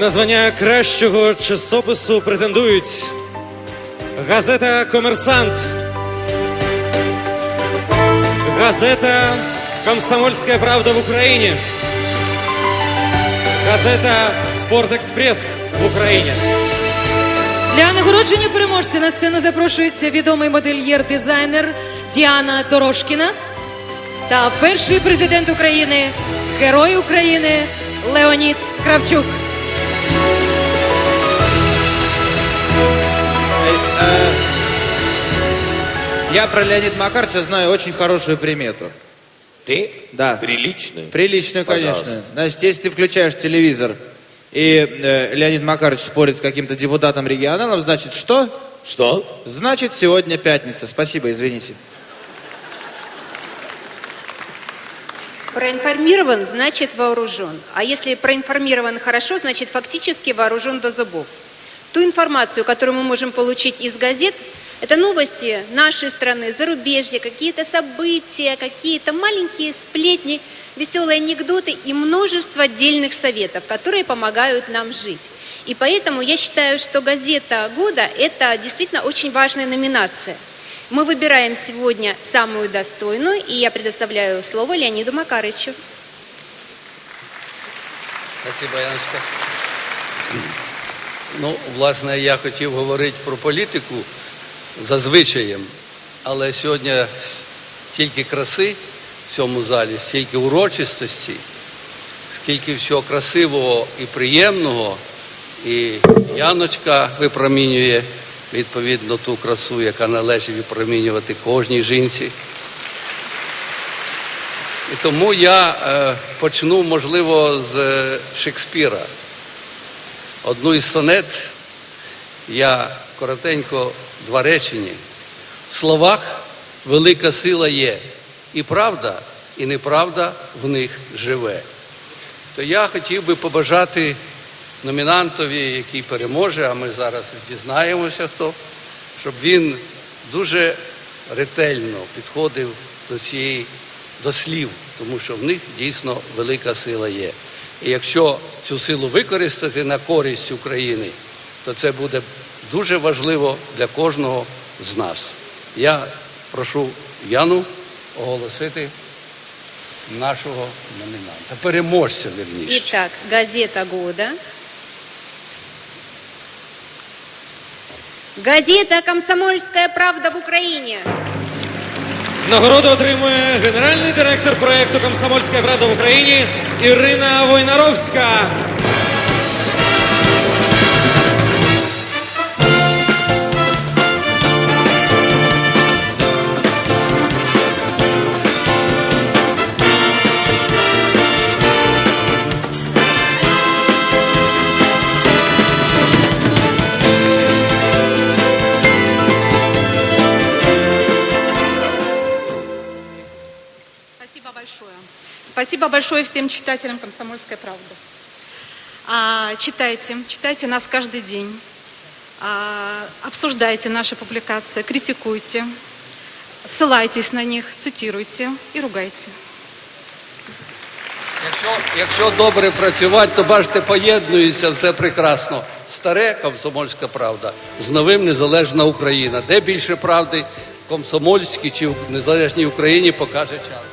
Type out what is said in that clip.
На звання кращого часопису претендують газета Комерсант, газета Комсомольська правда в Україні, газета Спорт Експрес в Україні. Для нагородження переможця на сцену запрошується відомий модельєр-дизайнер Діана Торошкіна та перший президент України, герой України Леонід Кравчук. Я про Леонида Макаровича знаю очень хорошую примету. Ты? Да. Приличную? Приличную, конечно. Пожалуйста. Значит, если ты включаешь телевизор, и э, Леонид Макарович спорит с каким-то депутатом регионалом, значит, что? Что? Значит, сегодня пятница. Спасибо, извините. Проинформирован значит вооружен. А если проинформирован хорошо, значит фактически вооружен до зубов. Ту информацию, которую мы можем получить из газет, это новости нашей страны, зарубежья, какие-то события, какие-то маленькие сплетни, веселые анекдоты и множество отдельных советов, которые помогают нам жить. И поэтому я считаю, что газета года – это действительно очень важная номинация. Мы выбираем сегодня самую достойную, и я предоставляю слово Леониду Макарычу. Спасибо, Яночка. Ну, власне, я хотів говорити про політику за але сьогодні стільки краси в цьому залі, стільки урочистості, скільки всього красивого і приємного. І Яночка випромінює відповідно ту красу, яка належить випромінювати кожній жінці. І тому я е, почну, можливо, з е, Шекспіра. Одну із сонет я коротенько два речення. В словах велика сила є. І правда, і неправда в них живе. То я хотів би побажати номінантові, який переможе, а ми зараз дізнаємося, хто, щоб він дуже ретельно підходив до цієї до слів, тому що в них дійсно велика сила є. І якщо цю силу використати на користь України, то це буде дуже важливо для кожного з нас. Я прошу Яну оголосити нашого номінанта, переможця вірніше. Итак, газета года. Газета «Комсомольская правда» в Украине. Нагороду отримує генеральний директор проєкту Комсомольська правда в Україні Ірина Войнаровська. Спасибо большое всем читателям «Комсомольской правды». А, читайте, читайте нас каждый день. А, обсуждайте наши публикации, критикуйте, ссылайтесь на них, цитируйте и ругайте. Якщо, якщо добре працювати, то бачите, поєднується все прекрасно. Старе комсомольська правда з новим незалежна Україна. Де більше правди, комсомольській чи в незалежній Україні покаже час.